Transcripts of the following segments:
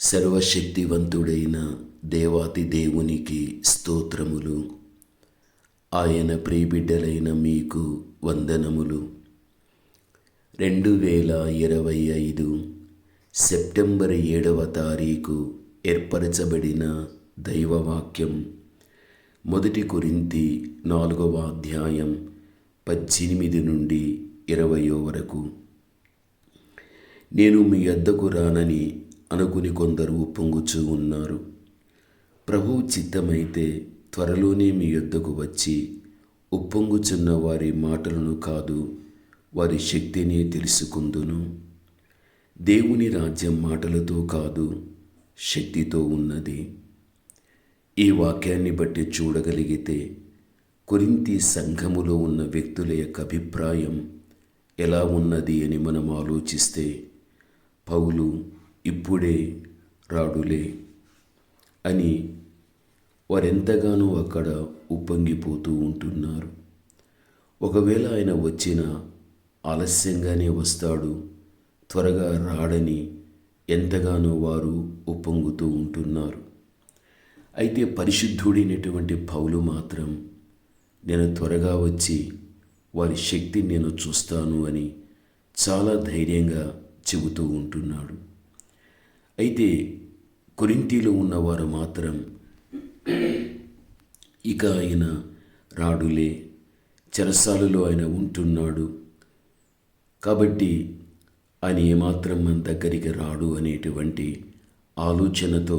సర్వశక్తివంతుడైన దేవాతి దేవునికి స్తోత్రములు. ఆయన ప్రియబిడ్డలైన మీకు వందనములు. రెండు వేల ఇరవై ఐదు సెప్టెంబర్ ఏడవ తారీఖు ఏర్పరచబడిన దైవవాక్యం. మొదటి కొరింతి నాలుగవ అధ్యాయం పద్దెనిమిది నుండి ఇరవయో వరకు. నేను మీ వద్దకు రానని అనుకుని కొందరు ఉప్పొంగుచూ ఉన్నారు. ప్రభువు చిత్తమైతే త్వరలోనే మీ యొద్దకు వచ్చి ఉప్పొంగుచున్న వారి మాటలను కాదు వారి శక్తిని తెలుసుకుందును. దేవుని రాజ్యం మాటలతో కాదు శక్తితో ఉన్నది. ఈ వాక్యాన్ని బట్టి చూడగలిగితే కొరింతి సంఘములో ఉన్న వ్యక్తుల యొక్క అభిప్రాయం ఎలా ఉన్నది అని మనం ఆలోచిస్తే పౌలు ఇప్పుడే రాడులే అని వారెంతగానో అక్కడ ఉప్పొంగిపోతూ ఉంటున్నారు. ఒకవేళ ఆయన వచ్చిన ఆలస్యంగానే వస్తాడు. త్వరగా రాడని ఎంతగానో వారు ఉప్పొంగుతూ ఉంటున్నారు. అయితే పరిశుద్ధుడైనటువంటి పౌలు మాత్రం నేను త్వరగా వచ్చి వారి శక్తిని నేను చూస్తాను అని చాలా ధైర్యంగా చెబుతూ ఉంటున్నాడు. అయితే కొరింతీలో ఉన్నవారు మాత్రం ఇక ఆయన రాడులే చెరసాలలో ఆయన ఉంటున్నాడు. కాబట్టి ఆయన ఏమాత్రం మన దగ్గరికి రాడు అనేటువంటి ఆలోచనతో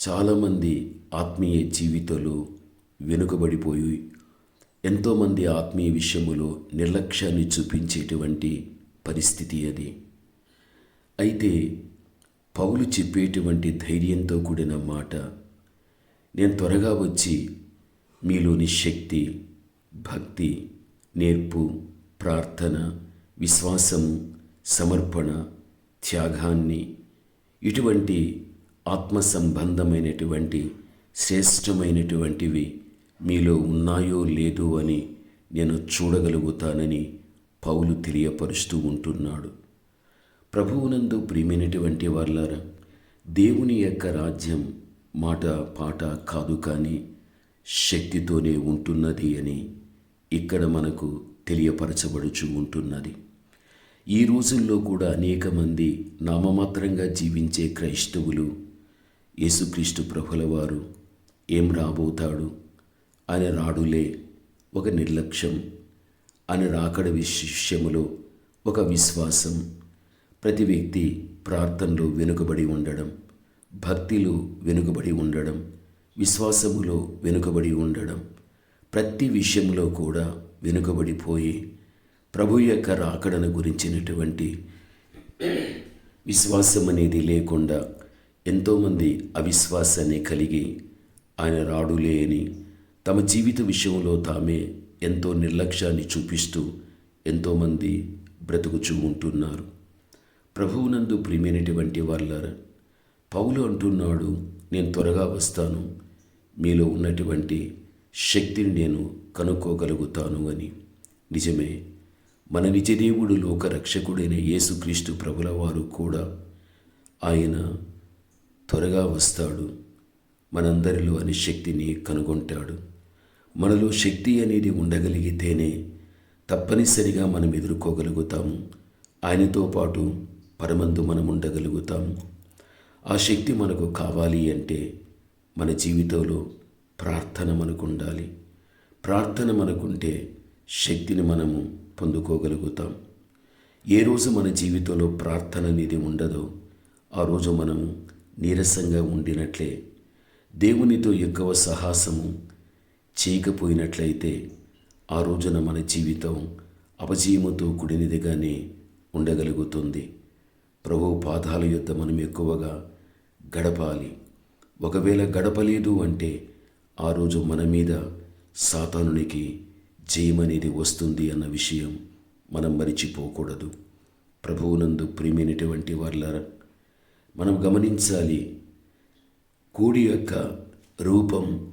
చాలామంది ఆత్మీయ జీవితంలో వెనుకబడిపోయి ఎంతోమంది ఆత్మీయ విషయములో నిర్లక్ష్యాన్ని చూపించేటువంటి పరిస్థితి అది. అయితే పౌలు చెప్పేటువంటి ధైర్యంతో కూడిన మాట నేను త్వరగా వచ్చి మీలోని శక్తి భక్తి నేర్పు ప్రార్థన విశ్వాసము సమర్పణ త్యాగాన్ని ఇటువంటి ఆత్మ సంబంధమైనటువంటి శ్రేష్టమైనటువంటివి మీలో ఉన్నాయో లేదో అని నేను చూడగలుగుతానని పౌలు తెలియపరుస్తూ ఉంటున్నాడు. ప్రభువునందు ప్రియమైనటువంటి వాళ్ళారా దేవుని యొక్క రాజ్యం మాట పాట కాదు కానీ శక్తితోనే ఉంటున్నది అని ఇక్కడ మనకు తెలియపరచబడుచు ఉంటున్నది. ఈ రోజుల్లో కూడా అనేక మంది నామమాత్రంగా జీవించే క్రైస్తవులు యేసుక్రీస్తు ప్రభుల వారు ఏం రాబోతాడు? అని రాడులే ఒక నిర్లక్ష్యం అని రాకడ విషయములో ఒక విశ్వాసం ప్రతి వ్యక్తి ప్రార్థనలు వెనుకబడి ఉండడం భక్తిలో వెనుకబడి ఉండడం విశ్వాసములో వెనుకబడి ఉండడం ప్రతి విషయంలో కూడా వెనుకబడిపోయి ప్రభు యొక్క రాకడను గురించినటువంటి విశ్వాసం అనేది లేకుండా ఎంతోమంది అవిశ్వాసాన్ని కలిగి ఆయన రాడులే అని తమ జీవిత విషయంలో తామే ఎంతో నిర్లక్ష్యాన్ని చూపిస్తూ ఎంతోమంది బ్రతుకుచూ ఉంటున్నారు. ప్రభువునందు ప్రియమైనటువంటి వాళ్ళ పౌలు అంటున్నాడు నేను త్వరగా వస్తాను. మీలో ఉన్నటువంటి శక్తిని నేను కనుక్కోగలుగుతాను అని. నిజమే మన నిజదేవుడు లోక రక్షకుడైన యేసుక్రీస్తు ప్రభుల వారు కూడా ఆయన త్వరగా వస్తాడు మనందరిలో అని శక్తిని కనుగొంటాడు. మనలో శక్తి అనేది ఉండగలిగితేనే తప్పనిసరిగా మనం ఎదుర్కోగలుగుతాము. ఆయనతో పాటు పరమందు మనం ఉండగలుగుతాం ఆ శక్తి మనకు కావాలి అంటే మన జీవితంలో ప్రార్థన మనకు ఉండాలి ప్రార్థన మనకుంటే శక్తిని మనము పొందుకోగలుగుతాం. ఏ రోజు మన జీవితంలో ప్రార్థన అనేది ఉండదో ఆ రోజు మనము నీరసంగా ఉండినట్లే దేవునితో ఎక్కువ సాహసము చేయకపోయినట్లయితే ఆ రోజున మన జీవితం అపజయముతో కూడినదిగానే ఉండగలుగుతుంది. ప్రభు పాదాల యుద్ధ మనం ఎక్కువగా గడపాలి. ఒకవేళ గడపలేదు అంటే ఆ రోజు మన మీద సాతానునికి జయమనేది వస్తుంది అన్న విషయం మనం మరిచిపోకూడదు. ప్రభువునందు ప్రియమైనటువంటి వాళ్ళ మనం గమనించాలి కోడి యొక్క రూపం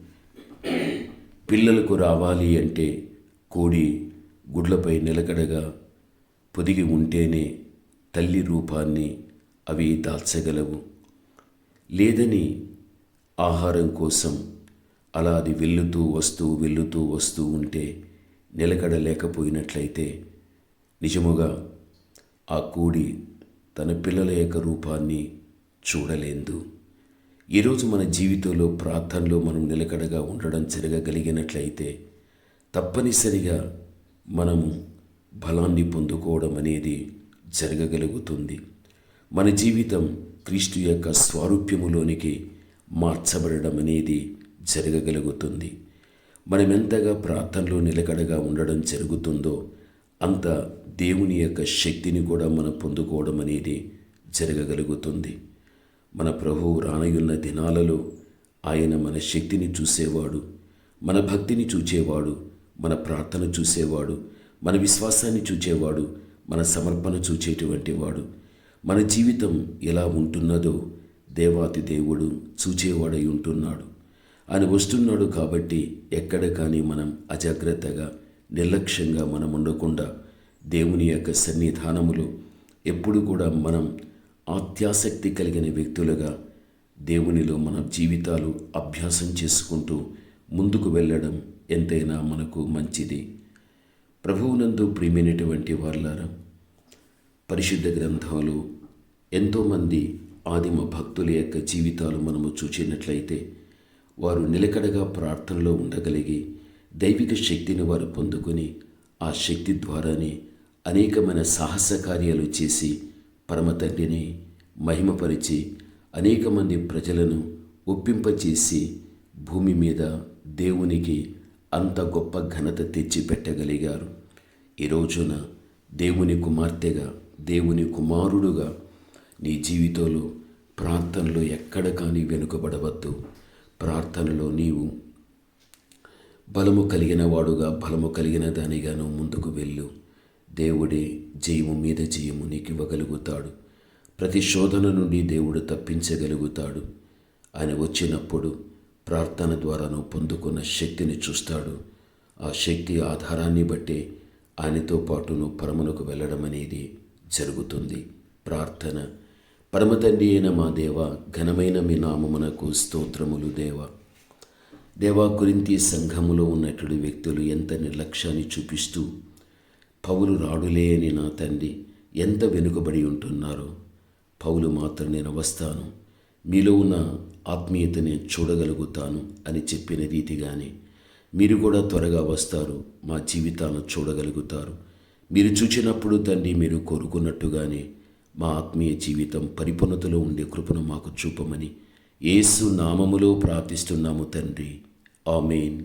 పిల్లలకు రావాలి అంటే కోడి గుడ్లపై నిలకడగా పొదిగి ఉంటేనే తల్లి రూపాన్ని అవి దాల్చగలవు. లేదని ఆహారం కోసం అలా అది వెళ్ళుతూ వస్తూ వెళ్ళుతూ వస్తూ ఉంటే నిలకడ లేకపోయినట్లయితే నిజముగా ఆ కూడి తన పిల్లల యొక్క రూపాన్ని చూడలేదు. ఈరోజు మన జీవితంలో ప్రార్థనలో మనం నిలకడగా ఉండడం జరగగలిగినట్లయితే తప్పనిసరిగా మనము బలాన్ని పొందుకోవడం అనేది జరగగలుగుతుంది. మన జీవితం క్రీస్తు యొక్క స్వారూప్యములోనికి మార్చబడడం అనేది జరగగలుగుతుంది. మనం ఎంతగా ప్రార్థనలో నిలకడగా ఉండడం జరుగుతుందో అంత దేవుని యొక్క శక్తిని కూడా మనం పొందుకోవడం అనేది జరగగలుగుతుంది. మన ప్రభువు రానయున్న దినాలలో ఆయన మన శక్తిని చూసేవాడు మన భక్తిని చూచేవాడు మన ప్రార్థన చూసేవాడు మన విశ్వాసాన్ని చూచేవాడు మన సమర్పణ చూచేటువంటి వాడు. మన జీవితం ఎలా ఉంటున్నదో దేవాతి దేవుడు చూచేవాడై ఉంటున్నాడు. ఆయన వస్తున్నాడు కాబట్టి ఎక్కడ కానీ మనం అజాగ్రత్తగా నిర్లక్ష్యంగా మనం ఉండకుండా దేవుని యొక్క సన్నిధానములో ఎప్పుడు కూడా మనం ఆత్యాసక్తి కలిగిన వ్యక్తులుగా దేవునిలో మన జీవితాలు అభ్యాసం చేసుకుంటూ ముందుకు వెళ్ళడం ఎంతైనా మనకు మంచిది. ప్రభువునందు ప్రియమైనటువంటి వాళ్ళారా పరిశుద్ధ గ్రంథాలు ఎంతోమంది ఆదిమ భక్తుల యొక్క జీవితాలు మనము చూచినట్లయితే వారు నిలకడగా ప్రార్థనలో ఉండగలిగి దైవిక శక్తిని వారు పొందుకొని ఆ శక్తి ద్వారానే అనేకమైన సాహస కార్యాలు చేసి పరమ తండ్రిని మహిమపరిచి అనేక మంది ప్రజలను ఒప్పింపచేసి భూమి మీద దేవునికి అంత గొప్ప ఘనత తెచ్చి పెట్టగలిగారు ఈ రోజున దేవుని కుమార్తెగా దేవుని కుమారుడుగా నీ జీవితంలో ప్రార్థనలో ఎక్కడ కానీ వెనుకబడవద్దు. ప్రార్థనలో నీవు బలము కలిగిన వాడుగా బలము కలిగిన దానిగాను ముందుకు వెళ్ళు. దేవుడే జయము మీద జయము నీకు ఇవ్వగలుగుతాడు ప్రతి శోధన నుండి దేవుడు తప్పించగలుగుతాడు. ఆయన వచ్చినప్పుడు ప్రార్థన ద్వారాను పొందుకున్న శక్తిని చూస్తాడు. ఆ శక్తి ఆధారాన్ని బట్టే ఆయనతో పాటు నువ్వు పరమునకు వెళ్ళడం అనేది జరుగుతుంది. ప్రార్థన. పరమతండ్రి అయిన మా దేవ ఘనమైన మీ నామమునకు స్తోత్రములు దేవ. దేవా గురించి సంఘములో ఉన్నటువంటి వ్యక్తులు ఎంత నిర్లక్ష్యాన్ని చూపిస్తూ పౌలు రాడులే అని నా తండ్రి ఎంత వెనుకబడి ఉంటున్నారో పౌలు మాత్రం నేను వస్తాను మీలో ఉన్న ఆత్మీయతని చూడగలుగుతాను అని చెప్పిన రీతిగానే మీరు కూడా త్వరగా వస్తారు మా జీవితాలను చూడగలుగుతారు. మీరు చూచినప్పుడు తండ్రి మీరు కోరుకున్నట్టుగానే మా ఆత్మీయ జీవితం పరిపూర్ణతలో ఉండే కృపను మాకు చూపమని యేసు నామములో ప్రార్థిస్తున్నాము తండ్రి. ఆమెన్.